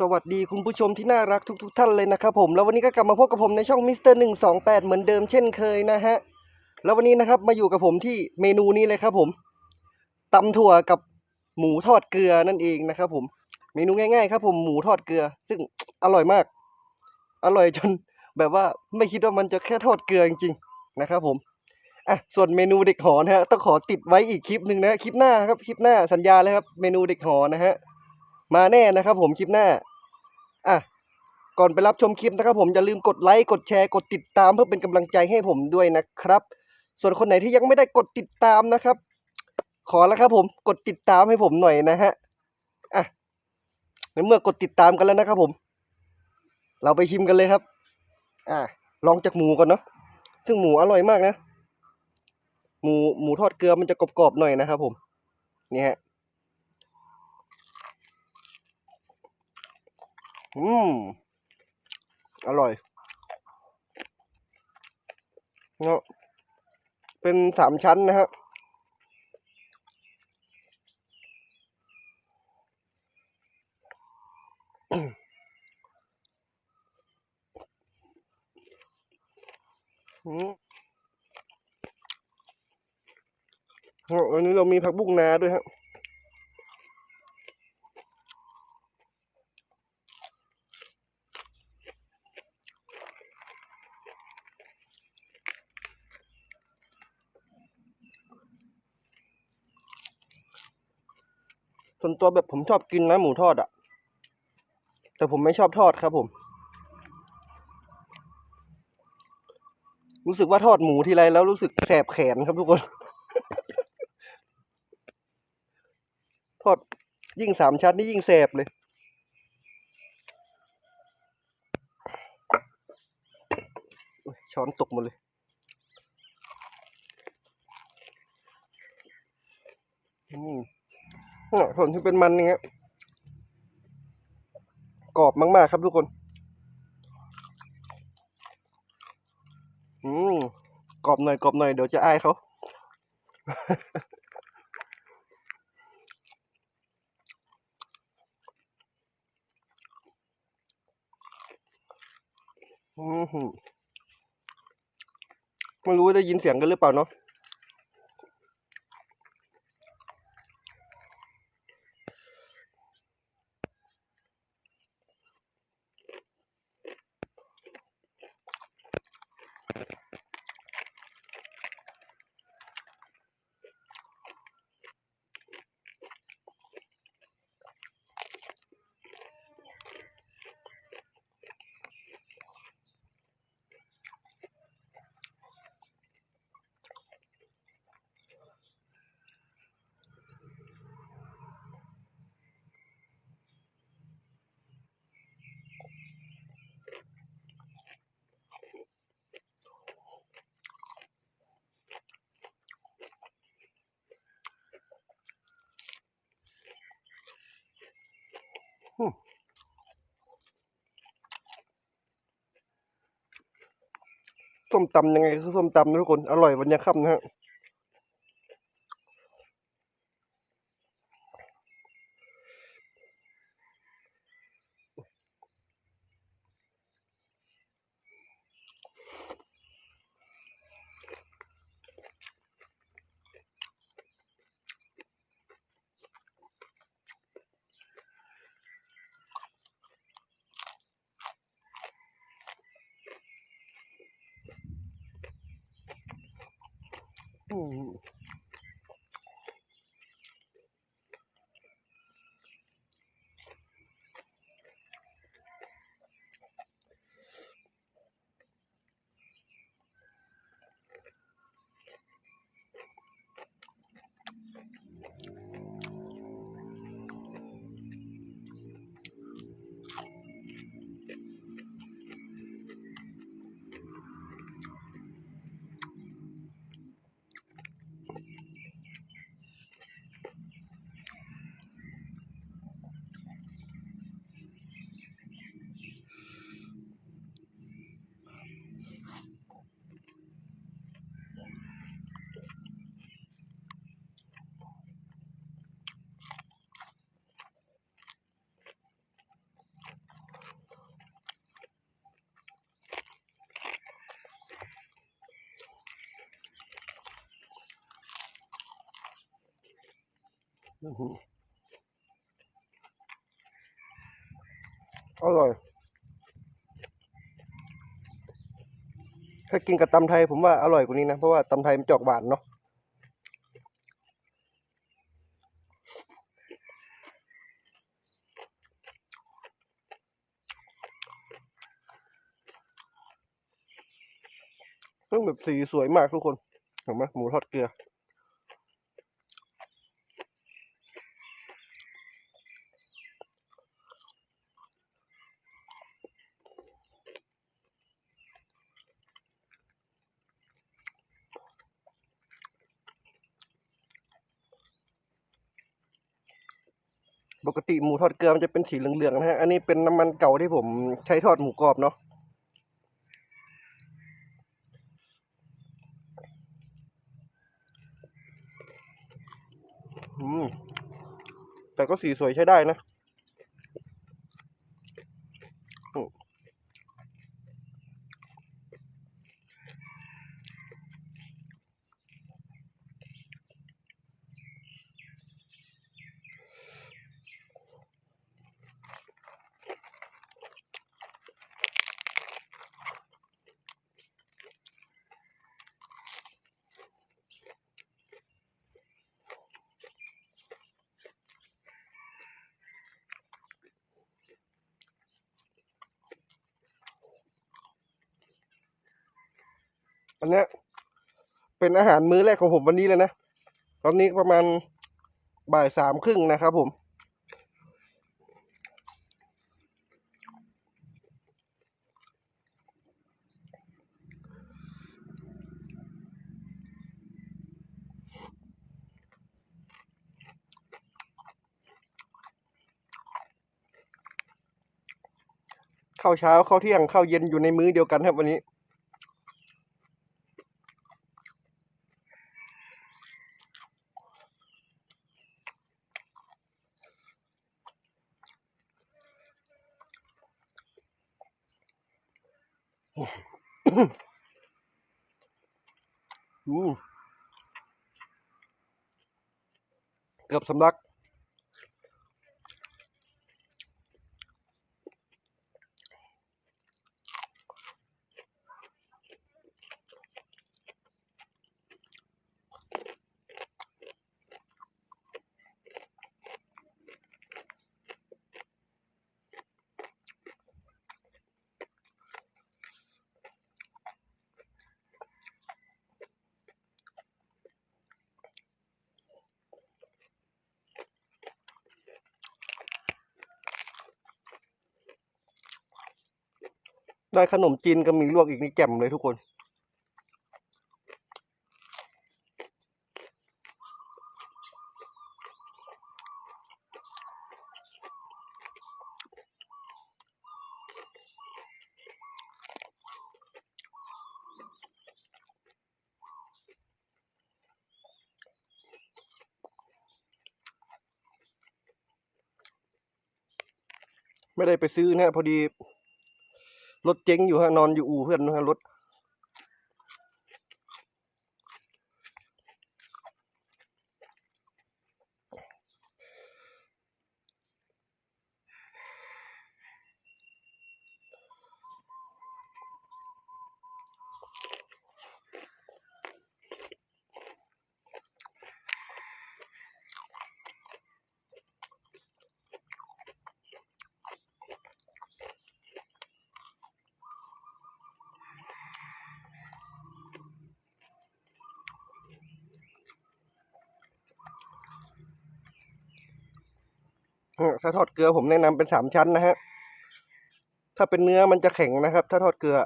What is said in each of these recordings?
สวัสดีคุณผู้ชมที่น่ารักทุกๆท่านเลยนะครับผมแล้ววันนี้ก็กลับมาพบกับผมในช่องมิสเตอร์หนึ่งสองแปดเหมือนเดิมเช่นเคยนะฮะแล้ววันนี้นะครับมาอยู่กับผมที่เมนูนี้เลยครับผมตำถั่วกับหมูทอดเกลือนั่นเองนะครับผมเมนูง่ายๆครับผมหมูทอดเกลือ ซึ่งอร่อยมาก อร่อยจนแบบว่าไม่คิดว่ามันจะแค่ทอดเกลือจริงๆนะครับผมอะส่วนเมนูเด็กหอนะฮะต้องขอติดไว้อีกคลิปหนึ่งนะคลิปหน้าครับคลิปหน้าสัญญาเลยครับเมนูเด็กหอนะฮะ มาแน่นะครับผมคลิปหน้า อะ ก่อนไปรับชมคลิปนะครับผมอย่าลืมกดไลค์กดแชร์กดติดตามเพื่อเป็นกำลังใจให้ผมด้วยนะครับ ส่วนคนไหนที่ยังไม่ได้กดติดตามนะครับ ขอแล้วครับผมกดติดตามให้ผมหน่อยนะฮะอะในเมื่อกดติดตามกันแล้วนะครับผม เราไปชิมกันเลยครับ อะลองจากหมูก่อนเนาะซึ่งหมูอร่อยมากนะ หมูหมูทอดเกลือมันจะกรอบๆหน่อยนะครับผม นี่ฮะ อืมอร่อยเนาะเป็นสามชั้นนะฮะอืมโอ้อันนี้เรามีผักบุ้งนาด้วยฮะ ส่วนตัวแบบผมชอบกินนะหมูทอดอะแต่ผมไม่ชอบทอดครับผม รู้สึกว่าทอดหมูทีไรแล้วรู้สึกแสบแขนครับทุกคน ทอดยิ่งสามชั้นนี่ยิ่งแสบเลยโอ้ยช้อนตกหมดเลย อืม เนี่ยส่วนที่เป็นมันอย่างเงี้ยกรอบมากๆครับทุกคน อืมกรอบหน่อยกรอบหน่อยเดี๋ยวจะอายเขา อืมหืมไม่รู้ได้ยินเสียงกันหรือเปล่าเนาะ ส้มตำยังไงคือส้มตำนะทุกคน อร่อยวันยาค่ำนะฮะ people อร่อย ถ้ากินกับตำไทยผมว่าอร่อยกว่านี้นะ เพราะว่าตำไทยมันจะอกหวานเนาะซึ่งแบบสีสวยมากทุกคน เห็นไหมหมูทอดเกลือ ปกติหมูทอดเกลือมันจะเป็นสีเหลืองๆนะฮะ อันนี้เป็นน้ำมันเก่าที่ผมใช้ทอดหมูกรอบเนาะอืมแต่ก็สีสวยใช้ได้นะ อันเนี้ยเป็นอาหารมื้อแรกของผมวันนี้เลยนะ ตอนนี้ประมาณบ่ายสามครึ่งนะครับผม ข้าวเช้าข้าวเที่ยงข้าวเย็นอยู่ในมื้อเดียวกันครับวันนี้ เกือบสำลัก ได้ขนมจีนกับหมี่ลวกอีกนี่แจ่มเลยทุกคน ไม่ได้ไปซื้อนะพอดี รถเจ๊งอยู่ฮะนอนอยู่อู่เพื่อนนะฮะรถ ถ้าทอดเกลือผมแนะนำเป็นสามชั้นนะฮะ ถ้าเป็นเนื้อมันจะแข็งนะครับ ถ้าทอดเกลือ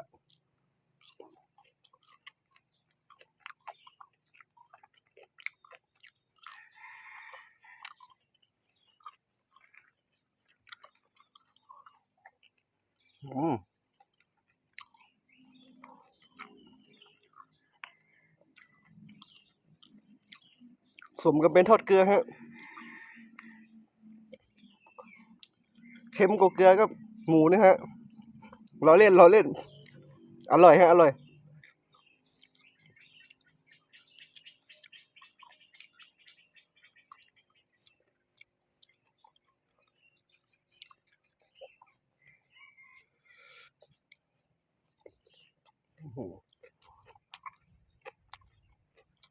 อืมสมกับเป็นทอดเกลือฮะ ค็มกว่าเกลือก็หมูนะฮะเราเล่นเราเล่น อร่อยฮะอร่อย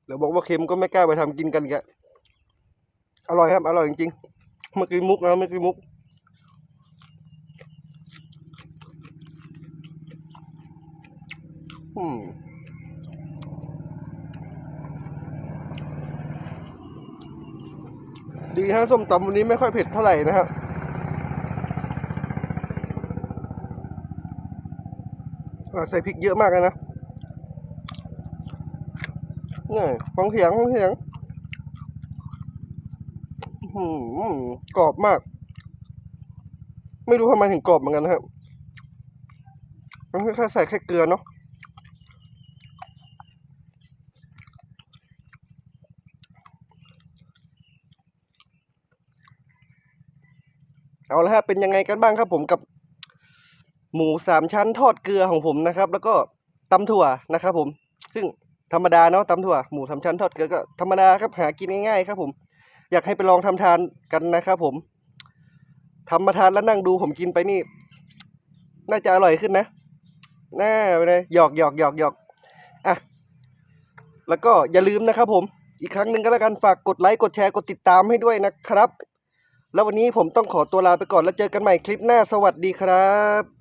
เดี๋ยวบอกว่าเค็มก็ไม่กล้าไปทำกินกันแกอร่อยครับ อร่อยจริงๆเมื่อกี้มุกนะเมื่อกี้มุก ดีฮะส้มตำวันนี้ไม่ค่อยเผ็ดเท่าไหร่นะครับใส่พริกเยอะมากเลยนะนี่ฟังเสียงฟังเสียงกรอบมาก ไม่รู้ทำไมถึงกรอบเหมือนกันนะครับมันแค่ใส่แค่เกลือเนาะ เอาละฮะเป็นยังไงกันบ้างครับผมกับ หมูสามชั้นทอดเกลือของผมนะครับ แล้วก็ตำถั่วนะครับ ผม ซึ่งธรรมดาเนาะตำถั่วหมูสามชั้นทอดเกลือก็ธรรมดาครับหากินง่ายๆครับ ผม อยากให้ไปลองทำทานกันนะครับ ผมทำมาทานแล้วนั่งดูผมกินไปนี่ น่าจะอร่อยขึ้นนะน่าเลยหยอกหยอกหยอกหยอกอะแล้วก็อย่าลืมนะครับ ผมอีกครั้งหนึ่งก็แล้วกันฝากกดไลค์กดแชร์กดติดตามให้ด้วยนะครับ แล้ววันนี้ผมต้องขอตัวลาไปก่อนแล้วเจอกันใหม่คลิปหน้าสวัสดีครับ